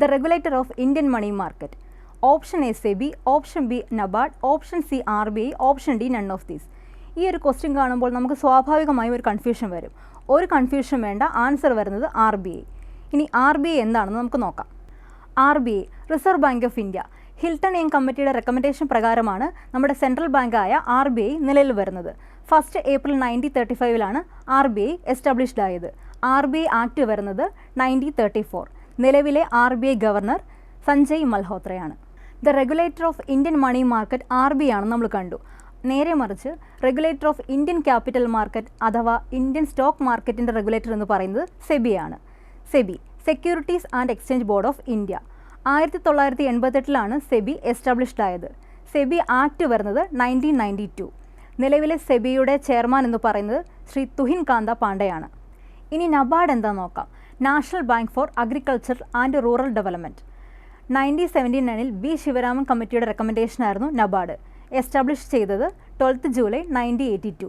The regulator of Indian money market. Option A SEBI option B NABARD option C R B I option D none of these. ഈ ഒരു question കാണുമ്പോൾ നമുക്ക് സ്വാഭാവികമായും ഒരു confusion വരും. ഒരു കൺഫ്യൂഷൻ വേണ്ട ആൻസർ വരുന്നത് ആർ ബി ഐ. ഇനി ആർ ബി ഐ എന്താണെന്ന് നമുക്ക് നോക്കാം. R B I reserve bank of India. Hilton M കമ്മിറ്റിയുടെ റെക്കമെൻഡേഷൻ പ്രകാരമാണ് നമ്മുടെ സെൻട്രൽ ബാങ്കായ ആർ ബി ഐ നിലയിൽ വരുന്നത്. ഫസ്റ്റ് ഏപ്രിൽ നയന്റീൻ തേർട്ടി ഫൈവിലാണ് ആർ ബി ഐ എസ്റ്റാബ്ലിഷ്ഡ് ആയത്. ആർ ബി ഐ ആക്ട് വരുന്നത് നയന്റീൻ തേർട്ടി ഫോർ നിലവിലെ R B I governor Sanjay മൽഹോത്രയാണ്. The regulator of Indian money market R B ആണ് നമ്മൾ കണ്ടു. നേരെ മറിച്ച് regulator of Indian capital market അഥവാ ഇന്ത്യൻ സ്റ്റോക്ക് മാർക്കറ്റിന്റെ റെഗുലേറ്റർ എന്ന് പറയുന്നത് സെബി ആണ്. SEBI securities and exchange board of India. ആയിരത്തി തൊള്ളായിരത്തി എൺപത്തെട്ടിലാണ് സെബി എസ്റ്റാബ്ലിഷ്ഡ് ആയത്. സെബി ആക്ട് വരുന്നത് നയന്റീൻ നയന്റി ടു. നിലവിലെ സെബിയുടെ ചെയർമാൻ എന്ന് പറയുന്നത് ശ്രീ തുഹിൻ കാന്ത പാണ്ഡെയാണ്. ഇനി നബാർഡ് എന്താ നോക്കാം? National bank for agriculture and rural development nineteen seventy നയനിൽ V Sivaraman കമ്മിറ്റിയുടെ റെക്കമെൻഡേഷനായിരുന്നു നബാർഡ്. എസ്റ്റാബ്ലിഷ് ചെയ്തത് twelfth July nineteen eighty two